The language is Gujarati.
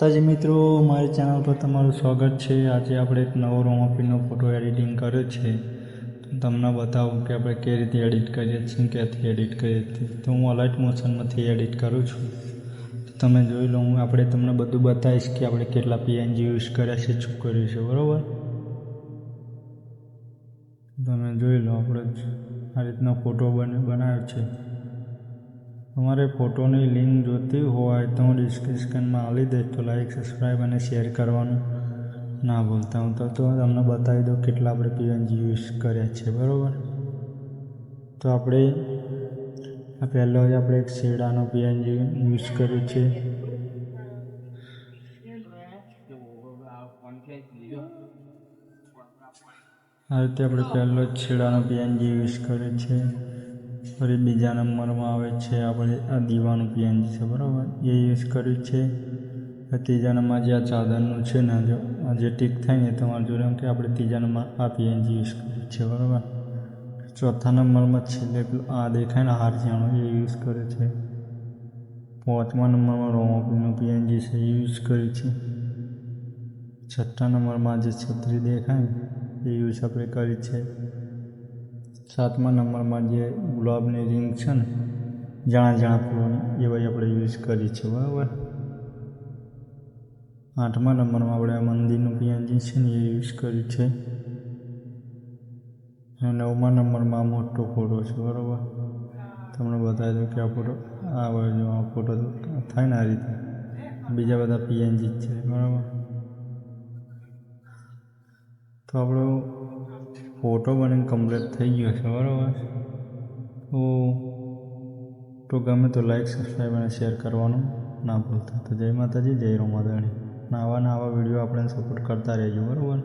તાજી મિત્રો મારી ચેનલ પર તમારું સ્વાગત છે. આજે આપણે એક નવો રોમાપીનો ફોટો એડિટિંગ કર્યો છે. તમને બતાવું કે આપણે કઈ રીતે એડિટ કરીએ છીએ, ક્યાંથી એડિટ કરીએ છીએ. તો હું અલાઇટ મોશનમાંથી એડિટ કરું છું. તમે જોઈ લો, હું આપણે તમને બધું બતાવીશ કે આપણે કેટલા પીએનજી યુઝ કર્યા છે, શું કર્યું છે, બરાબર? તમે જોઈ લો, આપણે આ રીતનો ફોટો બને, બનાવ્યો છે. તમારે ફોટોની લિંક જોતી હોય તો હું ડિસ્ક્રિપ્શનમાં આપી દઈશ, તો લાઈક સબસ્ક્રાઈબ અને શેર કરવાનું ના ભૂલતા. હું તો તો તમને બતાવી દઉં કેટલા આપણે પીએનજી યુઝ કર્યા છે, બરાબર? તો આપણે પહેલો જ આપણે એક શેડાનો પીએનજી યુઝ કર્યું છે. આ રીતે આપણે પહેલો જ છેડાનો પીએનજી યુઝ કર્યો છે. ફરી બીજા નંબરમાં આવે છે, આપણે આ દીવાનું પીએનજી છે, બરાબર? એ યુઝ કર્યું છે. ત્રીજા નંબર જે આ ચાદરનું છે ને, જો આ જે ટીક થાય ને તમારે જોડે કે આપણે ત્રીજા નંબર આ પીએનજી યુઝ કર્યું છે, બરાબર? ચોથા નંબરમાં છેલ્લે આ દેખાય ને હારજાણો એ યુઝ કરે છે. પાંચમા નંબરમાં રોમોપીનું પીએનજી છે, એ યુઝ કર્યું છે. છઠ્ઠા નંબરમાં જે છત્રી દેખાય એ યુઝ આપણે કરી છે. સાતમા નંબરમાં જે ગુલાબની રિંગ છે ને જાણા જાણા ફૂલોની એવા આપણે યુઝ કરી છે, બરાબર? આઠમા નંબરમાં આપણે આ મંદિરનું પીએનજી છે ને, એ યુઝ કર્યું છે. અને નવમા નંબરમાં મોટો ફોટો છે, બરાબર? તમને બતાવી દઉં કે આ ફોટો, આ બાજુ આ ફોટો થાય ને આ રીતે. બીજા બધા પીએનજી જ છે, બરાબર? તો આપણો ફોટો બનીને કમ્પ્લીટ થઈ ગયો છે, બરાબર? તો તો ગમે તો લાઈક સબસ્ક્રાઈબ અને શેર કરવાનું ના ભૂલતા. તો જય માતાજી, જય રોમાદાણી આવા ને આવા વીડિયો આપણે સપોર્ટ કરતા રહેજો, બરાબર?